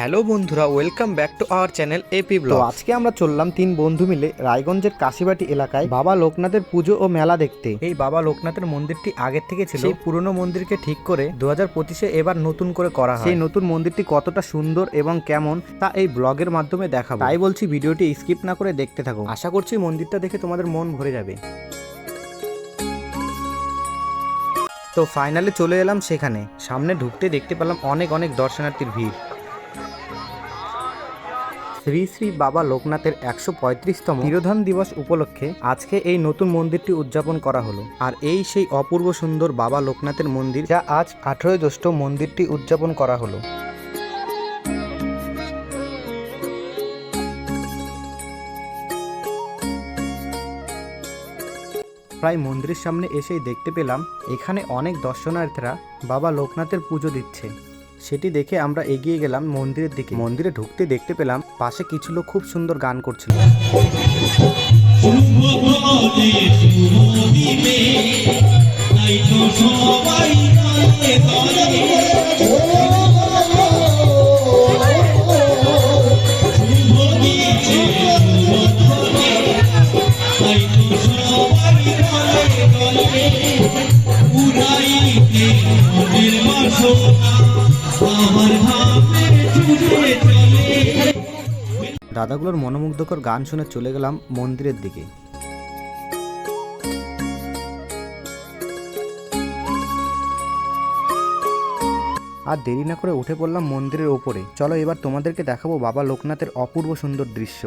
Hello বন্ধুরা welcome back to our channel AP তো blog আজকে আমরা চললাম তিন বন্ধু মিলে রায়গঞ্জের কাশিবাটি এলাকায় বাবা লোকনাথের পুজো ও মেলা দেখতে। এই বাবা লোকনাথের মন্দিরটি আগের থেকে ছিল। সেই পুরনো মন্দিরকে ঠিক করে দু হাজার পঁচিশে এবার নতুন করে করা হয়। সেই নতুন মন্দিরটি কতটা সুন্দর এবং কেমন তা এই ব্লগের মাধ্যমে দেখাবো। তাই বলছি ভিডিওটি স্কিপ না করে দেখতে থাকো। আশা করছি মন্দিরটা দেখে তোমাদের মন ভরে যাবে। তো ফাইনালি চলে এলাম সেখানে। সামনে ঢুকতে দেখতে পেলাম অনেক অনেক দর্শনার্থীর ভিড়। শ্রী শ্রী বাবা লোকনাথের একশো পঁয়ত্রিশতম তিরোধান দিবস উপলক্ষে আজকে এই নতুন মন্দিরটি উদযাপন করা হলো। আর এই সেই অপূর্ব সুন্দর বাবা লোকনাথের মন্দির যা আজ আঠেরোই জ্যৈষ্ঠ মন্দিরটি উদযাপন করা হলো। প্রায় মন্দিরের সামনে এসেই দেখতে পেলাম, এখানে অনেক দর্শনার্থীরা বাবা লোকনাথের পুজো দিচ্ছে। সেটি দেখে আমরা এগিয়ে গেলাম মন্দিরের দিকে। মন্দিরে ঢুকতে দেখতে পেলাম পাশে কিছু লোক খুব সুন্দর গান করছিল। দাদাগুলোর মনোমুগ্ধকর গান শুনে চলে গেলাম মন্দিরের দিকে। আর দেরি না করে উঠে পড়লাম মন্দিরের ওপরে। চলো এবার তোমাদেরকে দেখাবো বাবা লোকনাথের অপূর্ব সুন্দর দৃশ্য।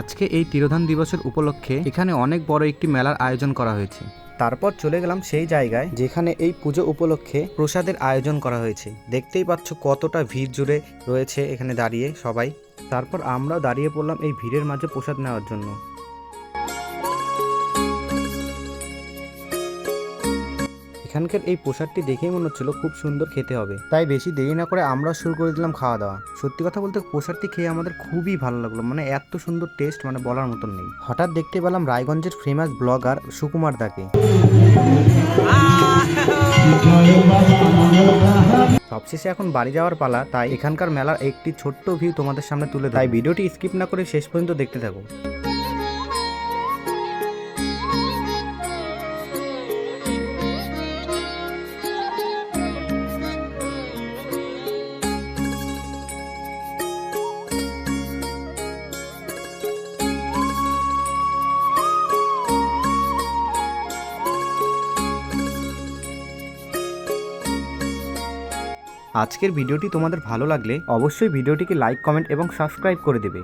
আজকে এই তিরোধান দিবসের উপলক্ষে এখানে অনেক বড় একটি মেলার আয়োজন করা হয়েছে। তারপর চলে গেলাম সেই জায়গায় যেখানে এই পুজো উপলক্ষে প্রসাদের আয়োজন করা হয়েছে। দেখতেই পাচ্ছ কতটা ভিড় জুড়ে রয়েছে এখানে দাঁড়িয়ে সবাই। তারপর আমরা দাঁড়িয়ে পড়লাম এই ভিড়ের মাঝে প্রসাদ নেওয়ার জন্য। এখানকার এই প্রসাদটি দেখেই মনে হচ্ছিল খুব সুন্দর খেতে হবে। তাই বেশি দেরি না করে আমরা শুরু করে দিলাম খাওয়া দাওয়া সত্যি কথা বলতে প্রসাদটি খেয়ে আমাদের খুবই ভালো লাগল মানে এত সুন্দর টেস্ট মানে বলার মতন নেই। হঠাৎ দেখতে পেলাম রায়গঞ্জের ফেমাস ব্লগার সুকুমার দাকে। সবশেষে এখন বাড়ি যাওয়ার পালা, তাই এখানকার মেলার একটি ছোট্ট ভিউ তোমাদের সামনে তুলে। তাই ভিডিওটি স্কিপ না করে শেষ পর্যন্ত দেখতে থাকো। আজকের ভিডিওটি তোমাদের ভালো লাগলে অবশ্যই ভিডিওটিকে লাইক কমেন্ট এবং সাবস্ক্রাইব করে দেবে।